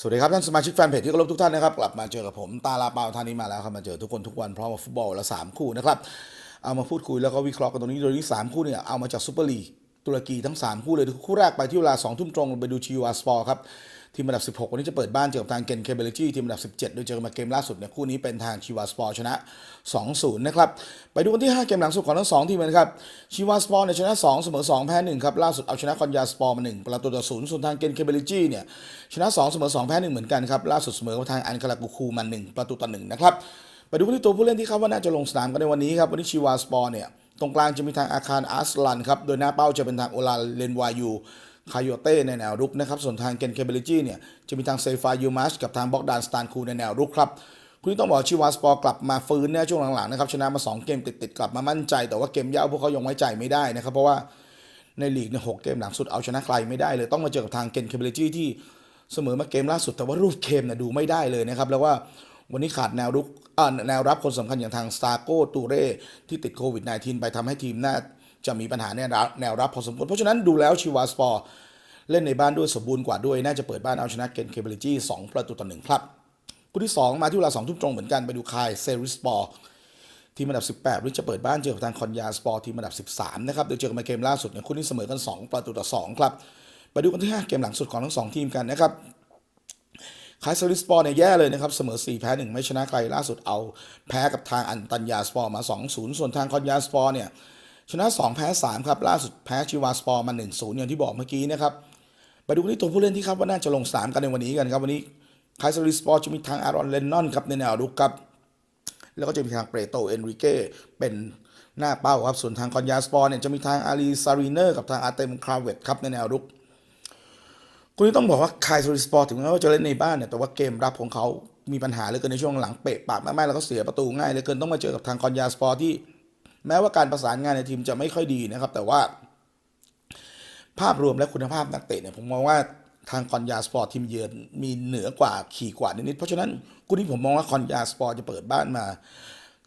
สวัสดีครับท่านสมาชิกแฟนเพจที่เคารพทุกท่านนะครับกลับมาเจอกับผมตาลาเปาท่านนี้มาแล้วครับมาเจอทุกคนทุกวันพร้อมกับฟุตบอลละสามคู่นะครับเอามาพูดคุยแล้วก็วิเคราะห์กันตรงนี้โดยที่สามคู่เนี่ยเอามาจากซูเปอร์ลีก ตุรกีทั้ง 3 คู่เลยคู่แรกไปที่เวลา2ทุ่มตรงไปดูชิวาสปอร์ครับทีมอันดับ 16 วันนี้จะเปิดบ้านเจอกับทางเกนเคเบลจีทีมอันดับ 17 โดยเจอกันมาเกมล่าสุดเนี่ยคู่นี้เป็นทางชิวาสปอร์ชนะ 2-0 นะครับ ไปดูกันที่ 5 เกมหลังสุดของทั้งสองทีมเลยนะครับชิวาสปอร์เนี่ยชนะ 2 เสมอ 2 แพ้ 1 ครับ ล่าสุดเอาชนะคอนยาสปอร์มา 1 ประตูต่อศูนย์ส่วนทางเกนเคเบลจีเนี่ยชนะ 2 เสมอ 2 แพ้ 1 เหมือนกันครับ ล่าสุดเสมอกับทางอันคารากูคูมา 1 ประตูต่อ 1 นะครับ ไปดูที่ตัวผู้เล่นที่คาดว่าน่าจะลงสนามกันในวันนี้ครับวันนี้ชิวาสปอร์เนี่ย ตรงกลางจะมีทางอาคารอาร์สลันครับ โดยหน้าเป้าจะเป็นทางโอลาเลนวายูคายโยเต้ในแนวรุกนะครับ ส่วนทางเกนเคเบลิจีเนี่ยจะมีทางเซฟายูมัสกับทางบ็อกดานสตานคูในแนวรุกครับคุณต้องบอกชิวาสปอร์กลับมาฟื้นเนี่ยช่วงหลังๆนะครับชนะมา 2 เกมติดๆกลับมามั่นใจ แต่ว่าเกมยาวพวกเขายังไว้ใจไม่ได้นะครับ เพราะว่าในลีกเนี่ยหกเกมหลังสุดเอาชนะใครไม่ได้เลย ต้องมาเจอกับทางเกนเคเบลิจีที่เสมอมาเกมล่าสุดแต่ว่ารูปเกมเนี่ยดูไม่ได้เลยนะครับแล้วว่า วันนี้ขาดแนวรุกแนวรับคนสำคัญอย่างทางสตาโกตูเร่ที่ติดโควิด -19 ไปทำให้ทีมน่าจะมีปัญหาแนวรับแนวรับพอสมควรเพราะฉะนั้นดูแล้วชิวาสปอร์เล่นในบ้านด้วยสมบูรณ์กว่าด้วย น่าจะเปิดบ้านเอาชนะเกนเคเบลิจีสองประตูต่อหนึ่งครับคู่ที่ 2 มาที่เวลา2ทุ่มตรงเหมือนกันไปดูคายเซริสปอร์ทีมอันดับ 18วันนี้จะเปิดบ้านเจอกับทางคอนยาสปอร์ทีมอันดับ 13 นะครับโดยเจอกันมาเกมล่าสุดเนี่ยคู่นี้เสมอกัน 2 ประตูต่อ 2 ครับ ไปดูกันที่ 5 เกมหลังสุดของทั้ง 2 ทีมกันนะครับ คายเซริสปอร์เนี่ยแย่เลยนะครับ เสมอ 4 แพ้ 1 ไม่ชนะใครล่าสุดเอาแพ้กับทางอันตันยาสปอร์มา 2-0 ส่วนทางคอนยาสปอร์เนี่ยชนะ 2 แพ้ 3 ครับ ล่าสุดแพ้ชิวาสปอร์มา 1-0 อย่างที่บอกเมื่อกี้นะครับ ไปดูนที่ตัวผู้เล่นที่คาดว่าน่าจะลงสามกันในวันนี้กันครับวันนี้คายเซริสปอร์จะมีทางอารอนเลนนอนครับในแนวรุกครับแล้วก็จะมีทางเปรโตเอนริเก้เป็นหน้าเป้าครับส่วนทางคอนยาสปอร์เนี่ยจะมีทางอารีซารีเนอร์กับทางอาร์เตมคราเวตครับในแนวรุก คุณนี่ต้องบอกว่าคายซูริสปอร์ถึงแม้ว่าจะเล่นในบ้านเนี่ยแต่ว่าเกมรับของเขามีปัญหาเหลือเกินในช่วงหลังเปะปากมากๆแล้วก็เสียประตูง่ายเหลือเกินต้องมาเจอกับทางคอนยาสปอร์ที่ แม้ว่าการประสานงานในทีมจะไม่ค่อยดีนะครับ แต่ว่าภาพรวมและคุณภาพนักเตะเนี่ยผมมองว่าทางคอนยาสปอร์ตทีมเยือนมีเหนือกว่าขี่กว่านิดๆเพราะฉะนั้นคู่นี้ผมมองว่าคอนยาสปอร์ตจะเปิดบ้านมา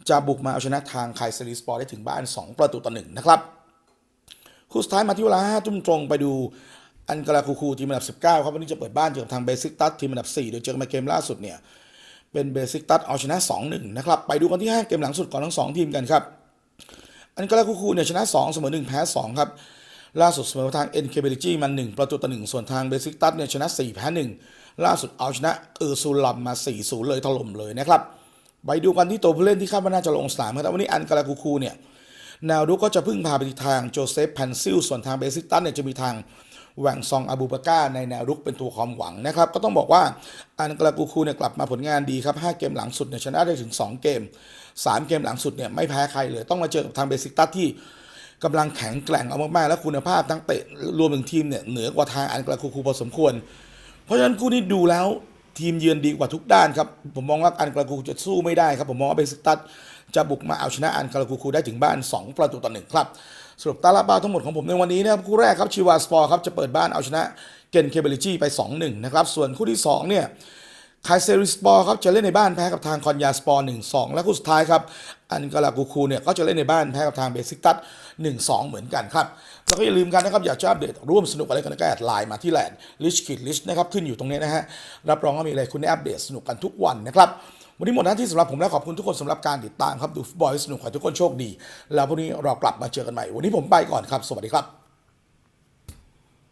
จะบุกมาเอาชนะทางไคเซรีสปอร์ตได้ถึงบ้าน 2 ประตูต่อหนึ่งนะครับ คู่สุดท้ายมาที่เวลา5ทุ่มตรงไปดู อันกาลาคูคูทีมอันดับ 19 ครับวันนี้จะเปิดบ้านเจอกับทางเบสิกตัสทีมอันดับ 4 โดยเจอกันมาเกมล่าสุดเนี่ยเป็นเบสิกตัสเอาชนะ 2-1 นะครับ ไปดูกันที่ 5 เกมหลังสุดของทั้ง 2 ทีมกันครับ อันกาลาคูคูเนี่ยชนะ 2 เสมอ 1 แพ้ 2 ครับ ล่าสุดเสมอทาง NK b e l g มัน1ประตูต่อ 1 ส่วนทางเบสิกตัสเนี่ยชนะ 4 แพ้ 1 ล่าสุดเอาชนะเออซูลัมมา 4-0 เลยถล่มเลยนะครับไปดูกันที่ตัวผู้เล่นที่คาดว่าน่าจะลงสนามครับวันนี้อันกาลาคูคูเนี่ยแนวรุกก็จะพึ่งพาไปทางโจเซฟแพนซิลส่วนทางเบซิกตันเนี่ยจะมีทาง แหว่งซองอาบูบาก้าในแนวรุกเป็นตัวความหวังนะครับ ก็ต้องบอกว่าอันกาลากูคูเนี่ยกลับมาผลงานดีครับ 5 เกมหลังสุดเนี่ยชนะได้ถึง 2 เกม 3 เกมหลังสุดเนี่ยไม่แพ้ใครเลย ต้องมาเจอกับทางเบซิกตัสที่กำลังแข็งแกร่งเอามากๆ และคุณภาพทั้งเตะรวมถึงทีมเนี่ยเหนือกว่าทางอันกาลากูคูพอสมควร เพราะฉะนั้นคู่นี้ดูแล้วทีมเยือนดีกว่าทุกด้านครับ ผมมองว่าอันกาลากูจะสู้ไม่ได้ครับ ผมมองว่าเบซิกตัสจะบุกมาเอาชนะอันกาลากูคูได้ถึงบ้าน 2 ประตูต่อหนึ่งครับ สรุปตาลาบ้าทั้งหมดของผมในวันนี้นะครับคู่แรกครับชิวาสปอร์ครับจะเปิดบ้านเอาชนะเกนเคเบลิจีไป 2-1 นะครับ ส่วนคู่ที่ 2 เนี่ยคาเซริสปอร์ครับจะเล่นในบ้านแพ้กับทางคอนยาสปอร์1-2 และคู่สุดท้ายครับอันกาลากูคูเนี่ยก็จะเล่นในบ้านแพ้กับทางเบซิกตัส1-2 เหมือนกันครับ แล้วก็อย่าลืมกันนะครับอยากจะอัปเดตร่วมสนุกอะไรกันก็แอดไลน์มาที่แลนด์ลิชคิดลิชนะครับขึ้นอยู่ตรงนี้นะฮะรับรองว่ามีอะไรคุณได้อัปเดตสนุกกันทุกวันนะครับ วันนี้หมดหน้าที่สำหรับผมและขอบคุณทุกคนสำหรับการติดตามครับดูฟุตบอลสนุกขอให้ทุกคนโชคดี แล้วพรุ่งนี้เรากลับมาเจอกันใหม่ วันนี้ผมไปก่อนครับ สวัสดีครับ